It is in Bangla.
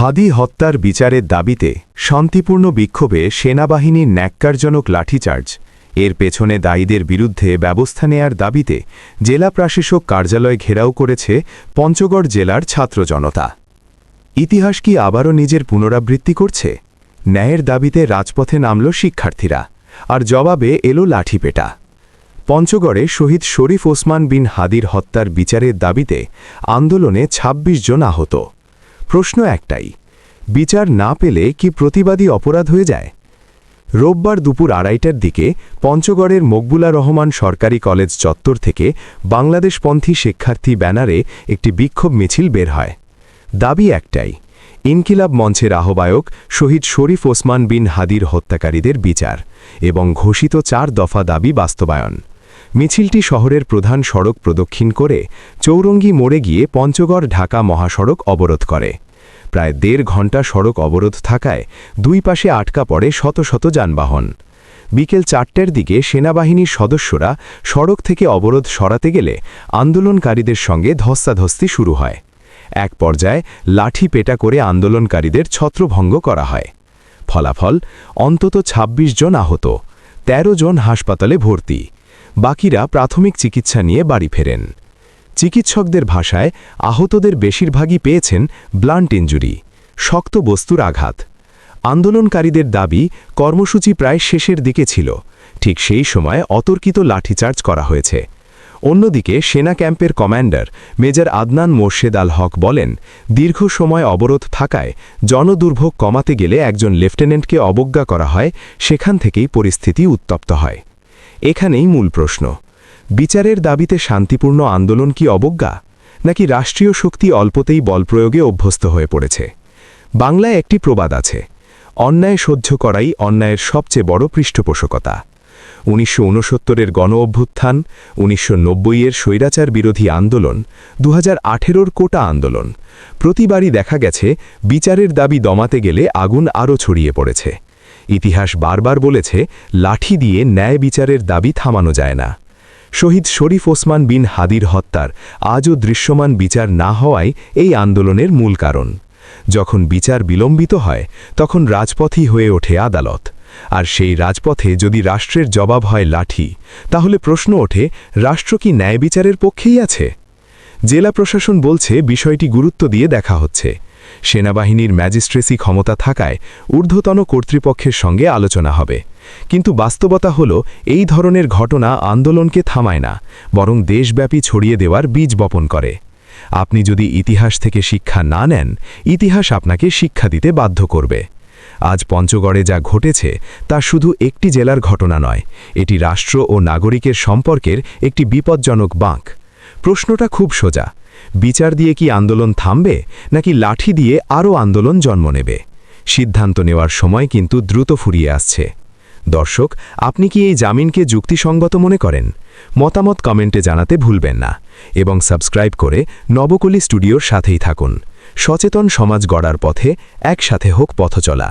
হাদি হত্যার বিচারের দাবিতে শান্তিপূর্ণ বিক্ষোভে সেনাবাহিনীর ন্যাক্কারজনক লাঠিচার্জ। এর পেছনে দায়ীদের বিরুদ্ধে ব্যবস্থা নেয়ার দাবিতে জেলা প্রশাসক কার্যালয় ঘেরাও করেছে পঞ্চগড় জেলার ছাত্র জনতা। ইতিহাস কি আবারও নিজের পুনরাবৃত্তি করছে? ন্যায়ের দাবিতে রাজপথে নামল শিক্ষার্থীরা, আর জবাবে এলো লাঠিপেটা। পঞ্চগড়ে শহীদ শরীফ ওসমান বিন হাদির হত্যার বিচারের দাবিতে আন্দোলনে ২৬ জন আহত। প্রশ্ন একটাই, বিচার না পেলে কি প্রতিবাদী অপরাধ হয়ে যায়? রোববার দুপুর আড়াইটার দিকে পঞ্চগড়ের মকবুলা রহমান সরকারি কলেজ চত্বর থেকে বাংলাদেশপন্থী শিক্ষার্থী ব্যানারে একটি বিক্ষোভ মিছিল বের হয়। দাবি একটাই, ইনকিলাব মঞ্চের আহ্বায়ক শহীদ শরীফ ওসমান বিন হাদির হত্যাকারীদের বিচার এবং ঘোষিত চার দফা দাবি বাস্তবায়ন। মিছিলটি শহরের প্রধান সড়ক প্রদক্ষিণ করে চৌরঙ্গি মোড়ে গিয়ে পঞ্চগড় ঢাকা মহাসড়ক অবরোধ করে। প্রায় দেড় ঘণ্টা সড়ক অবরোধ থাকায় দুই পাশে আটকা পড়ে শত শত যানবাহন। বিকেল চারটের দিকে সেনাবাহিনীর সদস্যরা সড়ক থেকে অবরোধ সরাতে গেলে আন্দোলনকারীদের সঙ্গে ধস্তাধস্তি শুরু হয়। এক পর্যায়ে লাঠি পেটা করে আন্দোলনকারীদের ছত্রভঙ্গ করা হয়। ফলাফল, অন্তত ২৬ জন আহত ১৩ জন হাসপাতালে ভর্তি। বাকিরা প্রাথমিক চিকিৎসা নিয়ে বাড়ি ফেরেন। চিকিৎসকদের ভাষায় আহতদের বেশিরভাগই পেয়েছেন ব্লান্ট ইঞ্জুরি শক্ত বস্তুর আঘাত। আন্দোলনকারীদের দাবি, কর্মসূচি প্রায় শেষের দিকে ছিল। ঠিক সেই সময় অতর্কিত লাঠিচার্জ করা হয়েছে। অন্যদিকে সেনা ক্যাম্পের কমান্ডার মেজর আদনান মোর্শেদ আল হক বলেন, দীর্ঘ সময় অবরোধ থাকায় জনদুর্ভোগ কমাতে গেলে একজন লেফটেন্যান্টকে অবজ্ঞা করা হয়, সেখান থেকেই পরিস্থিতি উত্তপ্ত হয়। এখানেই মূল প্রশ্ন। বিচারের দাবিতে শান্তিপূর্ণ আন্দোলন কি অবজ্ঞা? নাকি রাষ্ট্রীয় শক্তি অল্পতেই বলপ্রয়োগে অভ্যস্ত হয়ে পড়েছে? বাংলায় একটি প্রবাদ আছে, অন্যায় সহ্য করাই অন্যায়ের সবচেয়ে বড় পৃষ্ঠপোষকতা। উনিশশো উনসত্তরের গণ অভ্যুত্থান, উনিশশো নব্বইয়ের স্বৈরাচার বিরোধী আন্দোলন দু হাজার কোটা আন্দোলন। প্রতিবারই দেখা গেছে, বিচারের দাবি দমাতে গেলে আগুন আরও ছড়িয়ে পড়েছে। ইতিহাস বারবার বলেছে, লাঠি দিয়ে ন্যায় বিচারের দাবি থামানো যায় না। শহীদ শরীফ ওসমান বিন হাদির হত্যার আজও দৃশ্যমান বিচার না হওয়াই এই আন্দোলনের মূল কারণ। যখন বিচার বিলম্বিত হয়, তখন রাজপথই হয়ে ওঠে আদালত। আর সেই রাজপথে যদি রাষ্ট্রের জবাব হয় লাঠি, তাহলে প্রশ্ন ওঠে, রাষ্ট্র কি ন্যায় বিচারের পক্ষেই আছে? জেলা প্রশাসন বলছে, বিষয়টি গুরুত্ব দিয়ে দেখা হচ্ছে। সেনাবাহিনীর ম্যাজিস্ট্রেসি ক্ষমতা থাকায় ঊর্ধ্বতন কর্তৃপক্ষের সঙ্গে আলোচনা হবে। কিন্তু বাস্তবতা হল, এই ধরনের ঘটনা আন্দোলনকে থামায় না, বরং দেশব্যাপী ছড়িয়ে দেওয়ার বীজ বপন করে। আপনি যদি ইতিহাস থেকে শিক্ষা না নেন, ইতিহাস আপনাকে শিক্ষা দিতে বাধ্য করবে। আজ পঞ্চগড়ে যা ঘটেছে, তা শুধু একটি জেলার ঘটনা নয়, এটি রাষ্ট্র ও নাগরিকের সম্পর্কের একটি বিপজ্জনক বাঁক। প্রশ্নটা খুব সোজা বিচার দিয়ে কি আন্দোলন থামবে, নাকি লাঠি দিয়ে আরও আন্দোলন জন্ম নেবে? সিদ্ধান্ত নেওয়ার সময় কিন্তু দ্রুত ফুরিয়ে আসছে। দর্শক, আপনি কি এই জামিনকে যুক্তিসঙ্গত মনে করেন? মতামত কমেন্টে জানাতে ভুলবেন না এবং সাবস্ক্রাইব করে নবকলি স্টুডিওর সাথেই থাকুন। সচেতন সমাজ গড়ার পথে একসাথে হোক পথচলা।